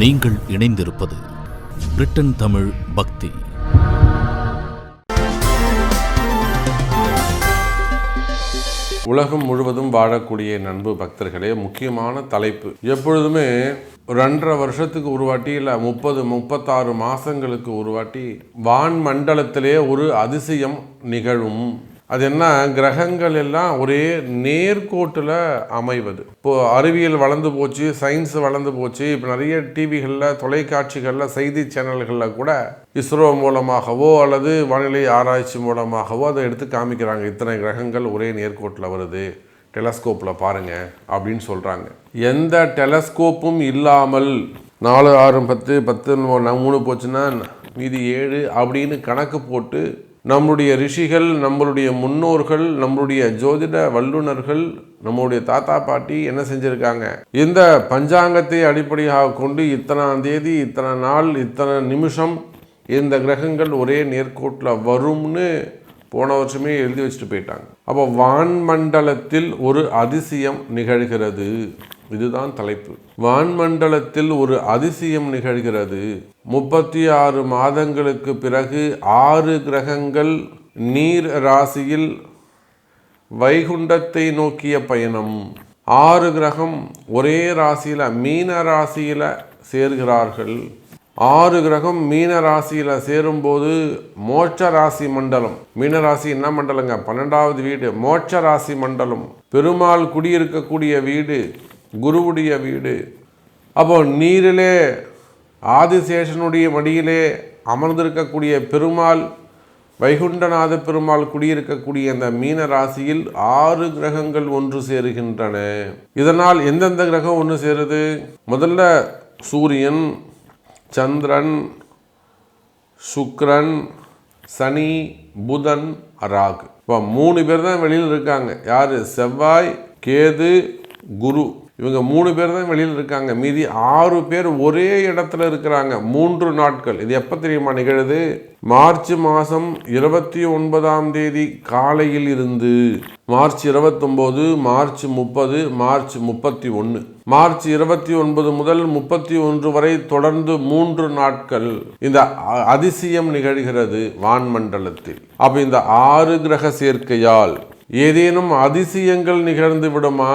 நீங்கள் இணைந்திருப்பது பிரிட்டன் தமிழ் பக்தி. உலகம் முழுவதும் வாழக்கூடிய நண்பு பக்தர்களே முக்கியமான தலைப்பு. எப்பொழுதுமே ரெண்டரை வருஷத்துக்கு ஒரு வாட்டி இல்லை முப்பது முப்பத்தாறு மாதங்களுக்கு ஒரு வாட்டி வான் மண்டலத்திலே ஒரு அதிசயம் நிகழும். அது என்ன? கிரகங்கள் எல்லாம் ஒரே நேர்கோட்டில் அமைவது. இப்போ அறிவியல் வளர்ந்து போச்சு சயின்ஸ் வளர்ந்து போச்சு இப்போ நிறைய டிவிகளில் தொலைக்காட்சிகளில் செய்தி சேனல்களில் கூட இஸ்ரோ மூலமாகவோ அல்லது வானிலை ஆராய்ச்சி மூலமாகவோ அதை எடுத்து காமிக்கிறாங்க. இத்தனை கிரகங்கள் ஒரே நேர்கோட்டில் வருது. டெலஸ்கோப்பில் பாருங்க அப்படின்னு சொல்கிறாங்க எந்த டெலஸ்கோப்பும் இல்லாமல் நாலு ஆறு பத்து பத்து மூணு போச்சுன்னா மீதி ஏழு அப்படின்னு கணக்கு போட்டு நம்முடைய ரிஷிகள் நம்மளுடைய முன்னோர்கள் நம்மளுடைய ஜோதிட வல்லுநர்கள் நம்முடைய தாத்தா பாட்டி என்ன செஞ்சுருக்காங்க? இந்த பஞ்சாங்கத்தை அடிப்படையாக கொண்டு இத்தனாம் தேதி இத்தனை நாள் இத்தனை நிமிஷம் இந்த கிரகங்கள் ஒரே நேர்கோட்டில் வரும்னு போன வருஷமே எழுதி வச்சுட்டு போயிட்டாங்க. அப்போ வான்மண்டலத்தில் ஒரு அதிசயம் நிகழ்கிறது. இதுதான் தலைப்பு. வான்மண்டலத்தில் ஒரு அதிசயம் நிகழ்கிறது. முப்பத்தி ஆறு மாதங்களுக்கு பிறகு ஆறு கிரகங்கள் நீர் ராசியில் வைகுண்டத்தை நோக்கிய பயணம். ஆறு கிரகம் ஒரே ராசியில் மீன ராசியில் சேர்கிறார்கள். ஆறு கிரகம் மீன ராசியில் சேரும்போது மோட்ச ராசி மண்டலம். மீன ராசி என்ன மண்டலங்க? பன்னெண்டாவது வீடு. மோட்ச ராசி மண்டலம். பெருமாள் குடியிருக்கக்கூடிய வீடு. குருவுடைய வீடு. அப்போ நீரிலே ஆதிசேஷனுடைய மடியிலே அமர்ந்திருக்கக்கூடிய பெருமாள் வைகுண்டநாத பெருமாள் குடியிருக்கக்கூடிய அந்த மீன ராசியில் ஆறு கிரகங்கள் ஒன்று சேருகின்றன. இதனால் எந்தெந்த கிரகம் ஒன்று சேருது? முதல்ல சூரியன் சந்திரன் சுக்ரன் சனி புதன் ராகு. இப்போ மூணு பேர் தான் வெளியில் இருக்காங்க. யார்? செவ்வாய் கேது குரு. இவங்க மூணு பேர் தான் வெளியில் இருக்காங்க. மீதி ஆறு பேர் ஒரே இடத்துல இருக்கிறாங்க. மூன்று நாட்கள். இது எப்போ தெரியுமா நிகழுது? மார்ச் மாதம் இருபத்தி ஒன்பதாம் தேதி காலையில் இருந்து மார்ச் இருபத்தொம்போது மார்ச் முப்பது மார்ச் முப்பத்தி ஒன்று மார்ச் இருபத்தி ஒன்பது முதல் முப்பத்தி ஒன்று வரை தொடர்ந்து மூன்று நாட்கள் இந்த அதிசயம் நிகழ்கிறது வான்மண்டலத்தில். அப்போ இந்த ஆறு கிரக சேர்க்கையால் ஏதேனும் அதிசயங்கள் நிகழ்ந்து விடுமா?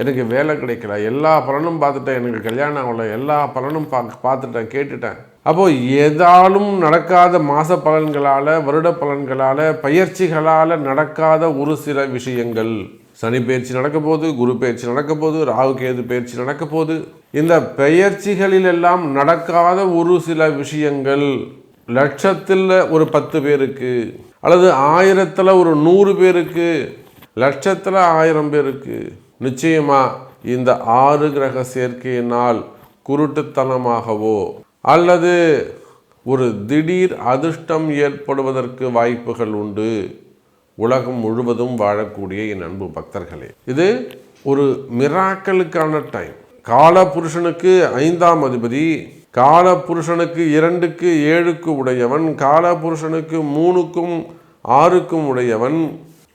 எனக்கு வேலை கிடைக்கல. எல்லா பலனும் பார்த்துட்டேன். எனக்கு கல்யாணம் ஆகல. எல்லா பலனும் பா பார்த்துட்டேன். கேட்டுட்டேன். அப்போது ஏதாலும் நடக்காத மாத பலன்களால் வருட பலன்களால் பயிற்சிகளால் நடக்காத ஒரு சில விஷயங்கள். சனி பயிற்சி நடக்க போது குரு பயிற்சி நடக்க போது ராகு கேது பயிற்சி நடக்க போது இந்த பெயர்ச்சிகளில் எல்லாம் நடக்காத ஒரு சில விஷயங்கள் லட்சத்தில் ஒரு பத்து பேருக்கு அல்லது ஆயிரத்தில் ஒரு நூறு பேருக்கு லட்சத்தில் ஆயிரம் பேருக்கு நிச்சயமாக இந்த ஆறு கிரக சேர்க்கையினால் குருட்டுத்தனமாகவோ அல்லது ஒரு திடீர் அதிர்ஷ்டம் ஏற்படுவதற்கு வாய்ப்புகள் உண்டு. உலகம் முழுவதும் வாழக்கூடிய என் அன்பு பக்தர்களே இது ஒரு மிராக்களுக்கான டைம். கால புருஷனுக்கு ஐந்தாம் அதிபதி கால புருஷனுக்கு இரண்டுக்கு ஏழுக்கு உடையவன் கால புருஷனுக்கு மூணுக்கும் ஆறுக்கும் உடையவன்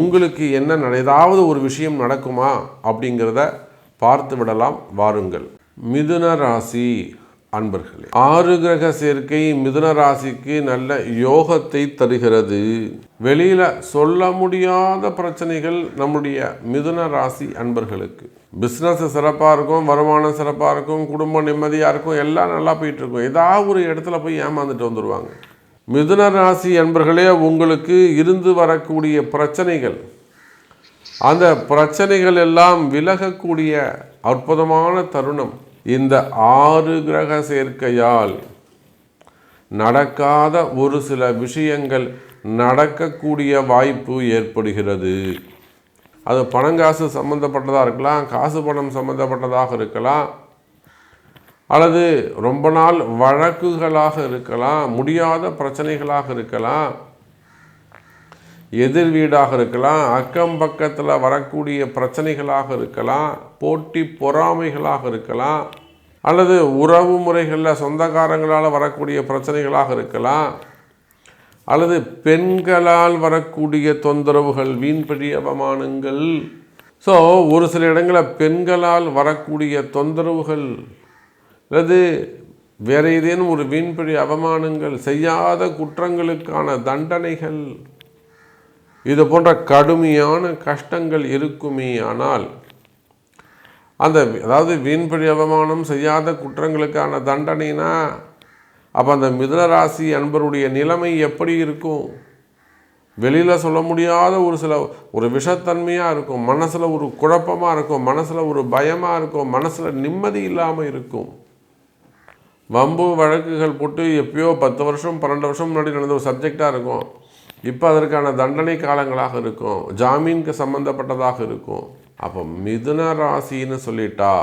உங்களுக்கு என்ன ஏதாவது ஒரு விஷயம் நடக்குமா அப்படிங்கிறத பார்த்து விடலாம் வாருங்கள். மிதுன ராசி அன்பர்களே ஆறு கிரக சேர்க்கை மிதுன ராசிக்கு நல்ல யோகத்தை தருகிறது. வெளியில சொல்ல முடியாத பிரச்சனைகள் நம்முடைய மிதுன ராசி அன்பர்களுக்கு. பிஸ்னஸ் சிறப்பாக இருக்கும் வருமானம் சிறப்பாக இருக்கும் குடும்பம் நிம்மதியாக இருக்கும் எல்லாம் நல்லா போயிட்டு இருக்கும். ஏதாவது ஒரு இடத்துல போய் ஏமாந்துட்டு வந்துடுவாங்க மிதுன ராசி என்பர்களே உங்களுக்கு இருந்து வரக்கூடிய பிரச்சனைகள் அந்த பிரச்சனைகள் எல்லாம் விலகக்கூடிய அற்புதமான தருணம் இந்த ஆறு கிரக சேர்க்கையால். நடக்காத ஒரு சில விஷயங்கள் நடக்கக்கூடிய வாய்ப்பு ஏற்படுகிறது. அது பணங்காசு சம்மந்தப்பட்டதாக இருக்கலாம் காசு பணம் சம்மந்தப்பட்டதாக இருக்கலாம். அல்லது ரொம்ப நாள் வழக்குகளாக இருக்கலாம் முடியாத பிரச்சனைகளாக இருக்கலாம் எதிர் வீடாக இருக்கலாம் அக்கம் பக்கத்தில் வரக்கூடிய பிரச்சனைகளாக இருக்கலாம் போட்டி பொறாமைகளாக இருக்கலாம் அல்லது உறவு முறைகளில் சொந்தக்காரங்களால் வரக்கூடிய பிரச்சனைகளாக இருக்கலாம் அல்லது பெண்களால் வரக்கூடிய தொந்தரவுகள் வீண்படி அவமானங்கள். ஸோ ஒரு சில இடங்களில் பெண்களால் வரக்கூடிய தொந்தரவுகள் அல்லது வேற ஏதேனும் ஒரு வீண்படி அவமானங்கள் செய்யாத குற்றங்களுக்கான தண்டனைகள் இது போன்ற கடுமையான கஷ்டங்கள் இருக்குமே ஆனால் அந்த அதாவது வீண்படி அவமானம் செய்யாத குற்றங்களுக்கான தண்டனைனா அப்போ அந்த மிதுனராசி அன்பருடைய நிலைமை எப்படி இருக்கும்? வெளியில் சொல்ல முடியாத ஒரு சில ஒரு விஷத்தன்மையாக இருக்கும் மனசில் ஒரு குழப்பமாக இருக்கும் மனசில் ஒரு பயமாக இருக்கும் மனசில் நிம்மதி இல்லாமல் இருக்கும். வம்பு வழக்குகள் போட்டு எப்பயோ பத்து வருஷம் பன்னெண்டு வருஷம் முன்னாடி நடந்த ஒரு சப்ஜெக்டாக இருக்கும். இப்போ அதற்கான தண்டனை காலங்களாக இருக்கும். ஜாமீனுக்கு சம்மந்தப்பட்டதாக இருக்கும். அப்போ மிதுன ராசின்னு சொல்லிட்டா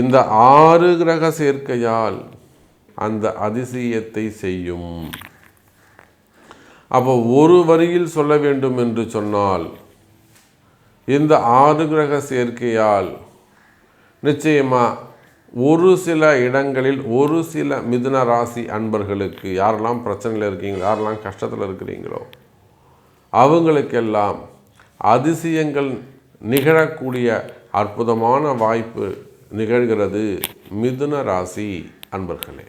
இந்த ஆறு கிரக சேர்க்கையால் அந்த அதிசயத்தை செய்யும். அப்போ ஒரு வரியில் சொல்ல வேண்டும் என்று சொன்னால் இந்த ஆறு கிரக சேர்க்கையால் நிச்சயமாக ஒரு சில இடங்களில் ஒரு சில மிதுன ராசி அன்பர்களுக்கு யாரெல்லாம் பிரச்சனையில் இருக்கீங்களோ யாரெல்லாம் கஷ்டத்தில் இருக்கிறீங்களோ அவங்களுக்கெல்லாம் அதிசயங்கள் நிகழக்கூடிய அற்புதமான வாய்ப்பு நிகழ்கிறது மிதுன ராசி அன்பர்களே.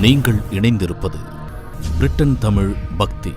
நீங்கள் இணைந்திருப்பது பிரிட்டன் தமிழ் பக்தி.